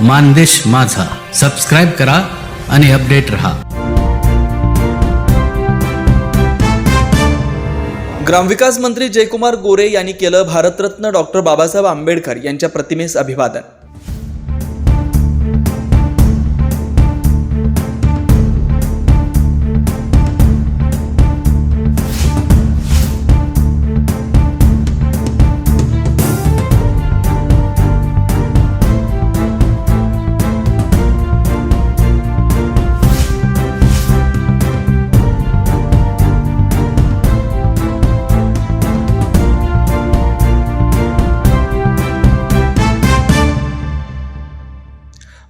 मानदेश माझा. सबस्क्राईब करा आणि अपडेट रहा. ग्रामविकास मंत्री जयकुमार गोरे यांनी केलं भारतरत्न डॉक्टर बाबासाहेब आंबेडकर यांच्या प्रतिमेस अभिवादन.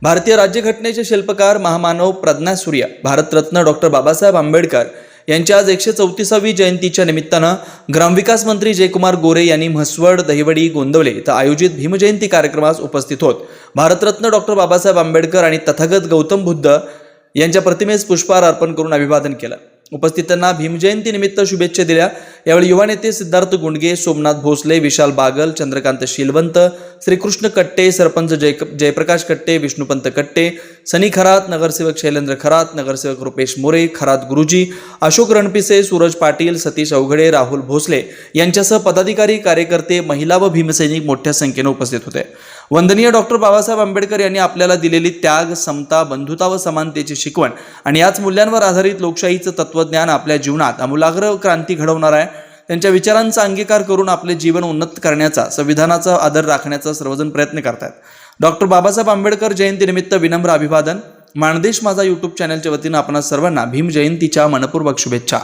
भारतीय राज्यघटनेचे शिल्पकार महामानव प्रज्ञा सूर्य भारतरत्न डॉक्टर बाबासाहेब आंबेडकर यांच्या आज एकशे चौतीसावी जयंतीच्या निमित्तानं ग्रामविकास मंत्री जयकुमार गोरे यांनी म्हसवड दहिवडी गोंदवले इथं आयोजित भीमजयंती कार्यक्रमास उपस्थित होत. भारतरत्न डॉक्टर बाबासाहेब आंबेडकर आणि तथागत गौतम बुद्ध यांच्या प्रतिमेस पुष्पहार अर्पण करून अभिवादन केलं. उपस्थितांना भीमजयंती निमित्त शुभेच्छा दिल्या. यावेळी युवा नेते सिद्धार्थ गुंडगे सोमनाथ भोसले विशाल बागल चंद्रकांत शिलवंत श्रीकृष्ण कट्टे सरपंच जय जयप्रकाश कट्टे विष्णुपंत कट्टे सनी खरात नगरसेवक शैलेंद्र खरात नगरसेवक रुपेश मोरे खरात गुरुजी अशोक रणपिसे सूरज पाटील सतीश अवघडे राहुल भोसले यांच्यासह पदाधिकारी कार्यकर्ते महिला व भीमसैनिक मोठ्या संख्येने उपस्थित होते. वंदनीय डॉक्टर बाबासाहेब आंबेडकर यांनी आपल्याला दिलेली त्याग समता बंधुता व समानतेची शिकवण आणि याच मूल्यांवर आधारित लोकशाहीचं तत्वज्ञान आपल्या जीवनात आमूलाग्र क्रांती घडवणार आहे. त्यांच्या विचारांचा अंगीकार करून आपले जीवन उन्नत करण्याचा संविधानाचा आदर राखण्याचा सर्वजण प्रयत्न करतात डॉक्टर बाबासाहेब आंबेडकर जयंतीनिमित्त विनम्र अभिवादन. माणदेश माझा यूट्यूब चॅनलच्या वतीनं आपणा सर्वांना भीम जयंतीच्या मनपूर्वक शुभेच्छा.